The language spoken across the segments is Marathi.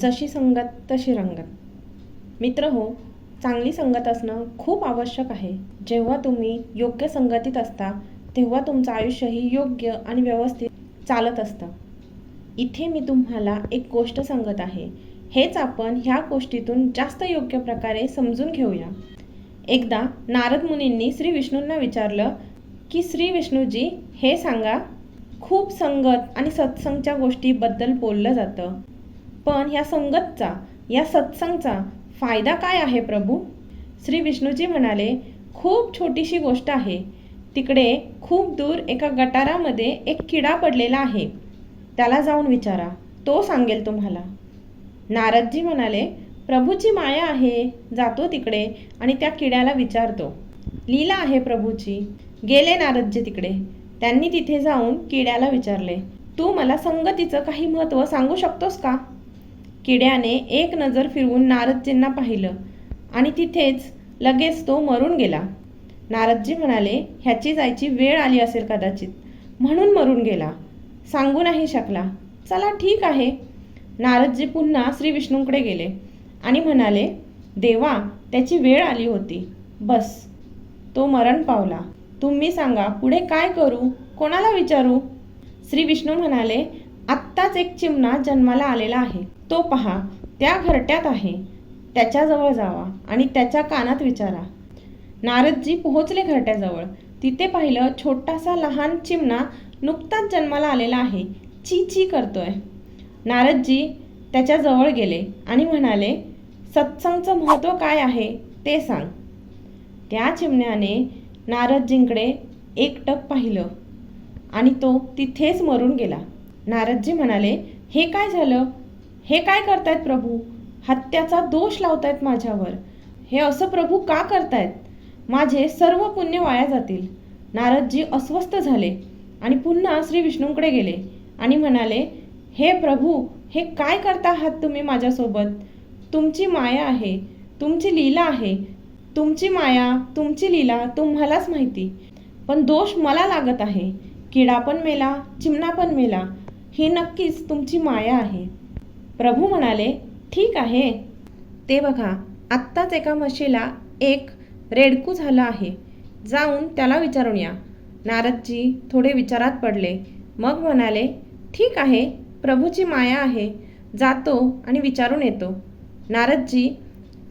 जशी संगत तशी रंगत. मित्र हो चांगली संगत असणं खूप आवश्यक आहे. जेव्हा तुम्ही योग्य संगतीत असता तेव्हा तुमचं आयुष्यही योग्य आणि व्यवस्थित चालत असतं. इथे मी तुम्हाला एक गोष्ट सांगत आहे. हेच आपण ह्या गोष्टीतून जास्त योग्य प्रकारे समजून घेऊया. एकदा नारद मुनींनी श्री विष्णूंना विचारलं की श्री विष्णूजी हे सांगा खूप संगत आणि सत्संगच्या गोष्टीबद्दल बोललं जातं. पण ह्या संगतचा या सत्संगचा फायदा काय आहे प्रभू? श्री विष्णूजी म्हणाले खूप छोटीशी गोष्ट आहे. तिकडे खूप दूर एका गटारामध्ये एक किडा पडलेला आहे. त्याला जाऊन विचारा तो सांगेल तुम्हाला. नारदजी म्हणाले प्रभूची माया आहे. जातो तिकडे आणि त्या किड्याला विचारतो लीला आहे प्रभूची? गेले नारदजी तिकडे. त्यांनी तिथे जाऊन किड्याला विचारले तू मला संगतीचं काही महत्त्व सांगू शकतोस का? किड्याने एक नजर फिरवून नारदजींना पाहिलं आणि तिथेच लगेच तो मरून गेला. नारदजी म्हणाले ह्याची जायची वेळ आली असेल कदाचित. म्हणून मरून गेला. सांगू नाही शकला. चला ठीक आहे. नारदजी पुन्हा श्री विष्णूंकडे गेले आणि म्हणाले देवा त्याची वेळ आली होती. बस. तो मरण पावला. तुम्ही सांगा पुढे काय करू? कोणाला विचारू? श्री विष्णू म्हणाले आत्ताच एक चिमणा जन्माला आलेला आहे. तो पहा त्या घरट्यात आहे. त्याच्याजवळ जावा आणि त्याच्या कानात विचारा. नारदजी पोहोचले घरट्याजवळ. तिथे पाहिलं छोटासा लहान चिमणा नुकताच जन्माला आलेला आहे. ची ची करतोय. नारदजी त्याच्याजवळ गेले आणि म्हणाले सत्संगचं महत्त्व काय आहे ते सांग. त्या चिमण्याने नारदजींकडे एकटक पाहिलं आणि तो तिथेच मरून गेला. नारदजी म्हणाले हे काय झालं? हे काय करतायत प्रभू? हत्याचा दोष लावतायत माझ्यावर. हे असं प्रभू का करतायत? माझे सर्व पुण्य वाया जातील. नारदजी अस्वस्थ झाले आणि पुन्हा श्री विष्णूंकडे गेले आणि म्हणाले हे प्रभू हे काय करता आहात तुम्ही माझ्यासोबत? तुमची माया आहे तुमची लीला आहे. तुमची माया तुमची लीला तुम्हालाच माहिती. पण दोष मला लागत आहे. किडा पण मेला चिमणा पण मेला. ही नक्कीच तुमची माया आहे. प्रभू म्हणाले ठीक आहे. ते बघा आत्ताच एका म्हशीला एक रेडकू झालं आहे. जाऊन त्याला विचारून या. नारदजी थोडे विचारात पडले. मग म्हणाले ठीक आहे प्रभूची माया आहे. जातो आणि विचारून येतो. नारदजी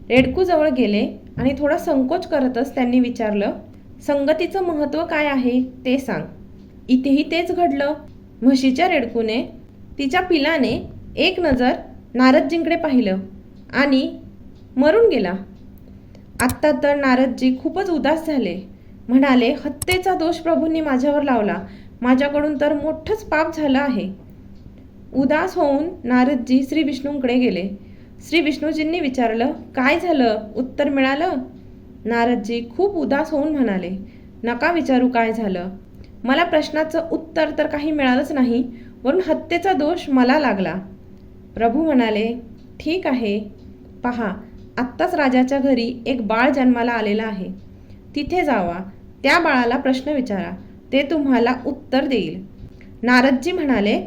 रेडकूजवळ गेले आणि थोडा संकोच करतच त्यांनी विचारलं संगतीचं महत्त्व काय आहे ते सांग. इथेही तेच घडलं. म्हशीच्या रेडकूने तिच्या पिलाने एक नजर नारदजींकडे पाहिलं आणि मरून गेला. आत्ता तर नारदजी खूपच उदास झाले. म्हणाले हत्येचा दोष प्रभूंनी माझ्यावर लावला. माझ्याकडून तर मोठंच पाप झालं आहे. उदास होऊन नारदजी श्री विष्णूंकडे गेले. श्री विष्णूजींनी विचारलं काय झालं? उत्तर मिळालं? नारदजी खूप उदास होऊन म्हणाले नका विचारू काय झालं. मला प्रश्नाचं उत्तर तर काही मिळालंच नाही वरून हत्येचा दोष मला लागला. प्रभू म्हणाले ठीक आहे. पहा आत्ताच राजाच्या घरी एक बाळ जन्माला आलेलं आहे. तिथे जावा. त्या बाळाला प्रश्न विचारा. ते तुम्हाला उत्तर देईल. नारदजी म्हणाले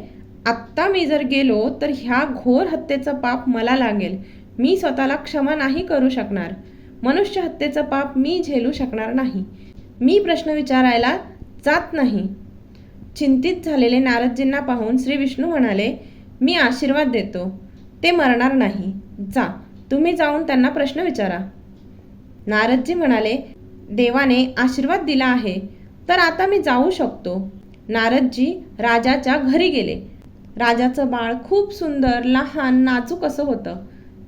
आत्ता मी जर गेलो तर ह्या घोर हत्येचं पाप मला लागेल. मी स्वतःला क्षमा नाही करू शकणार. मनुष्य हत्येचं पाप मी झेलू शकणार नाही. मी प्रश्न विचारायला जात नाही. चिंतित झालेले नारदजींना पाहून श्री विष्णू म्हणाले मी आशीर्वाद देतो. ते मरणार नाही. जा. तुम्ही जाऊन त्यांना प्रश्न विचारा. नारदजी म्हणाले देवाने आशीर्वाद दिला आहे तर आता मी जाऊ शकतो. नारदजी राजाच्या घरी गेले. राजाचं बाळ खूप सुंदर लहान नाजूक असं होतं.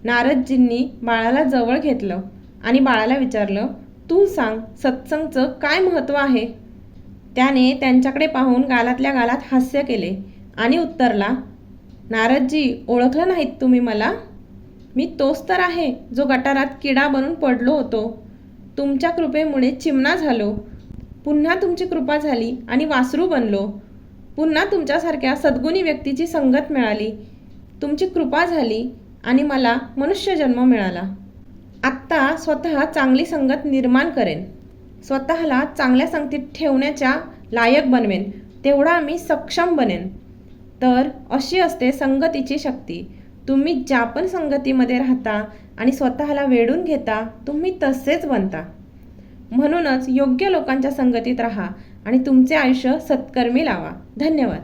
नारदजींनी बाळाला जवळ घेतलं आणि बाळाला विचारलं तू सांग सत्संगचं काय महत्त्व आहे? त्याने त्यांच्याकडे पाहून गालातल्या गालात हास्य केले आणि उत्तरला नारदजी ओळखलं नाहीत तुम्ही मला? मी तोच तर आहे जो गटारात किडा बनून पडलो होतो. तुमच्या कृपेमुळे चिमणा झालो. पुन्हा तुमची कृपा झाली आणि वासरू बनलो. पुन्हा तुमच्यासारख्या सद्गुणी व्यक्तीची संगत मिळाली. तुमची कृपा झाली आणि मला मनुष्यजन्म मिळाला. आत्ता स्वतः चांगली संगत निर्माण करेन. स्वतःला चांगल्या संगतीत ठेवण्याच्या लायक बनवेन तेवढा मी सक्षम बनेन. तर अशी असते संगतीची शक्ती. तुम्ही ज्या पण संगतीमध्ये राहता आणि स्वतःला वेढून घेता तुम्ही तसेच बनता. म्हणूनच योग्य लोकांच्या संगतीत राहा आणि तुमचे आयुष्य सत्कर्मी लावा. धन्यवाद.